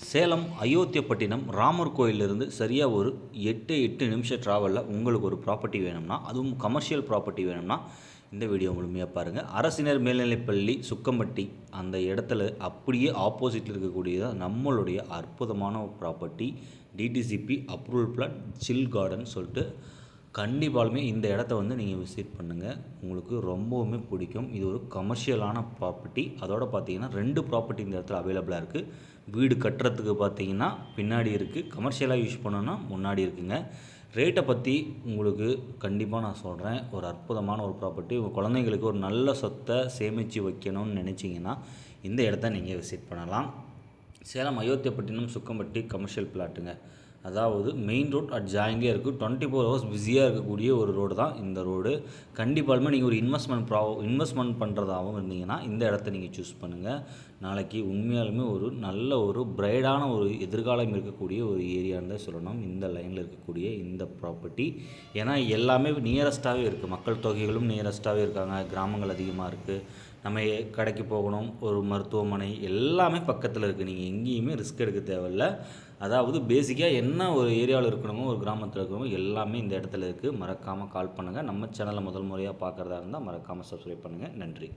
சேலம் அயோத்தியப்பட்டினம் ராமர் கோயிலிருந்து சரியாக ஒரு எட்டு எட்டு நிமிஷம் ட்ராவலில் உங்களுக்கு ஒரு ப்ராப்பர்ட்டி வேணும்னா அதுவும் கமர்ஷியல் ப்ராப்பர்ட்டி வேணும்னா இந்த வீடியோ முழுமையாக பாருங்கள் அரசினர் மேல்நிலைப்பள்ளி சுக்கம்பட்டி அந்த இடத்துல அப்படியே ஆப்போசிட்டில் இருக்கக்கூடியது நம்மளுடைய அற்புதமான ப்ராப்பர்ட்டி டிடிசிபி அப்ரூவல் பிளாட் சில் கார்டன் சொல்லிட்டு கண்டிப்பாலுமே இந்த இடத்த வந்து நீங்கள் விசிட் பண்ணுங்கள் உங்களுக்கு ரொம்பவுமே பிடிக்கும். இது ஒரு கமர்ஷியலான ப்ராப்பர்ட்டி அதோட பார்த்தீங்கன்னா ரெண்டு ப்ராப்பர்ட்டி இந்த இடத்துல அவைலபிளாக இருக்குது வீடு கட்டுறதுக்கு பார்த்தீங்கன்னா பின்னாடி இருக்குது கமர்ஷியலாக யூஸ் பண்ணுன்னா முன்னாடி இருக்குங்க. ரேட்டை பற்றி உங்களுக்கு கண்டிப்பாக நான் சொல்கிறேன் ஒரு அற்புதமான ஒரு ப்ராப்பர்ட்டி உங்கள் குழந்தைங்களுக்கு ஒரு நல்ல சொத்தை சேமித்து வைக்கணும்னு நினச்சிங்கன்னா இந்த இடத்த நீங்கள் விசிட் பண்ணலாம். சேலம் அயோத்தியப்பட்டினம் சுக்கம்பட்டி கமர்ஷியல் பிளாட்டுங்க அதாவது மெயின் ரோட் அட் ஜாயின்லேயே இருக்குது டுவெண்ட்டி ஃபோர் ஹவர்ஸ் பிஸியாக இருக்கக்கூடிய ஒரு ரோடு தான் இந்த ரோடு கண்டிப்பாலுமே நீங்கள் ஒரு இன்வெஸ்ட்மெண்ட் ப்ரா இன்வெஸ்ட்மெண்ட் பண்ணுறதாகவும் இருந்தீங்கன்னா இந்த இடத்த நீங்கள் சூஸ் பண்ணுங்கள் நாளைக்கு உண்மையாலுமே ஒரு நல்ல ஒரு பிரைடான ஒரு எதிர்காலம் இருக்கக்கூடிய ஒரு ஏரியான்னு தான் சொல்லணும். இந்த லைனில் இருக்கக்கூடிய இந்த ப்ராப்பர்ட்டி ஏன்னா எல்லாமே நியரஸ்ட்டாகவே இருக்குது மக்கள் தொகைகளும் நியரஸ்ட்டாகவே இருக்காங்க. கிராமங்கள் அதிகமாக இருக்குது நம்ம கடைக்கு போகணும் ஒரு மருத்துவமனை எல்லாமே பக்கத்தில் இருக்குது நீங்கள் எங்கேயுமே ரிஸ்க் எடுக்க தேவையில்ல. அதாவது பேசிக்காக என்ன ஒரு ஏரியாவில் இருக்கணுமோ ஒரு கிராமத்தில் இருக்கணுமோ எல்லாமே இந்த இடத்துல இருக்குது மறக்காமல் கால் பண்ணுங்கள் நம்ம சேனலை முதல் முறையாக பார்க்குறதா இருந்தால் மறக்காமல் சப்ஸ்கிரைப் பண்ணுங்கள் நன்றி.